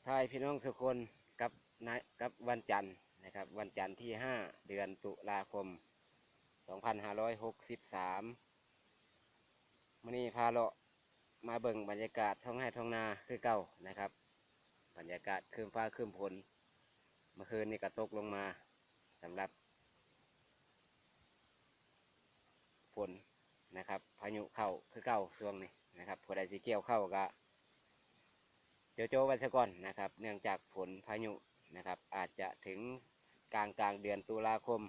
กทายพี่น้องทุคนกับนายกับวันจันทร์นะครับ วันจันทร์ที่ 5 เดือนตุลาคม 2563มื้อนี้พาเลาะมาเบิ่งบรรยากาศท้องไร่ท้องนาคือเก่านะครับ บรรยากาศคืมฟ้าคืมฝนเมื่อคืนนี้ก็ตกลงมาสำหรับฝนนะครับพายุเข้าคือเก่าช่วงนี้นะครับผู้ใดสิเกี่ยวเข้าก็ โจโจไว้ซะก่อนนะครับ เนื่องจากฝนพายุนะครับ อาจจะถึงกลางกลางเดือนตุลาคม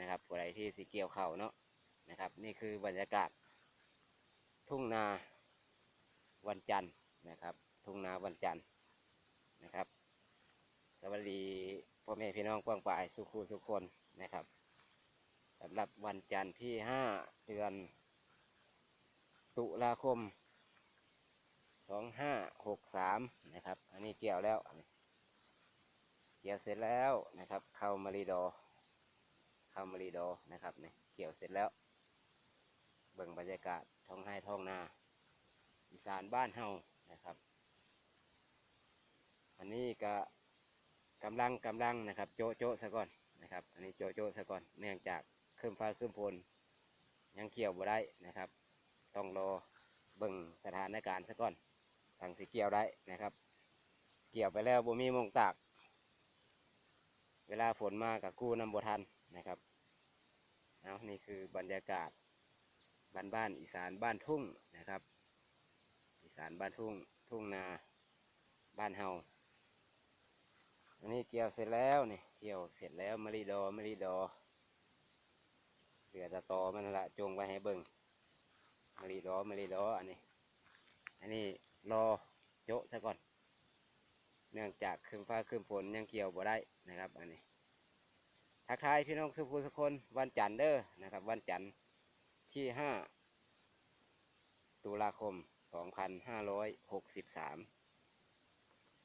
นะครับผู้ใดที่สิเกี่ยวเข้าเนาะนะครับ นี่คือบรรยากาศ ทุ่งนาวันจันทร์นะครับ ทุ่งนาวันจันทร์นะครับสวัสดีพ่อแม่พี่น้องกว้างป่ายสุขูสุขคนนะครับสำหรับวันจันทร์ที่ 5 เดือน ตุลาคม 2563นะครับ อันนี้เกี่ยวแล้วเกี่ยวเสร็จแล้วนะครับ เข้ามารีดอเข้ามารีดอนะครับนี่เกี่ยวเสร็จแล้ว เบิ่งบรรยากาศท้องไห้ท้องนาอีสานบ้านเฮานะครับ อันนี้ก็กำลังกำลังนะครับ โจโจซะก่อนนะครับ อันนี้โจโจซะก่อนเนื่องจากเครื่องฟ้าเครื่องพลยังเกี่ยวบ่ได้นะครับ ต้องรอเบิ่งสถานการณ์ซะก่อน ทางสิเกี่ยวได้นะครับ เกี่ยวไปแล้วบ่มีมงตาก เวลาฝนมากับกู้นำบ่ทันนะครับเอานี่คือบรรยากาศบ้านบ้านอีสานบ้านทุ่งนะครับ อีสานบ้านทุ่งทุ่งนาบ้านเฮาอันนี้เกี่ยวเสร็จแล้วนี่เกี่ยวเสร็จแล้วมะลิดอมะลิดอเหลือตะตอมันนั่นละจงไว้ให้เบิ่งมะลิดอมะลิดออันนี้ อันนี้ รอโจะซะก่อน เนื่องจากคืนฟ้าคืนฝนยังเกี่ยวบ่ได้นะครับ อันนี้ทักทายพี่น้องสุภูสุกคนวันจันทร์เด้อนะครับ วันจันทร์ที่ห้าตุลาคม2563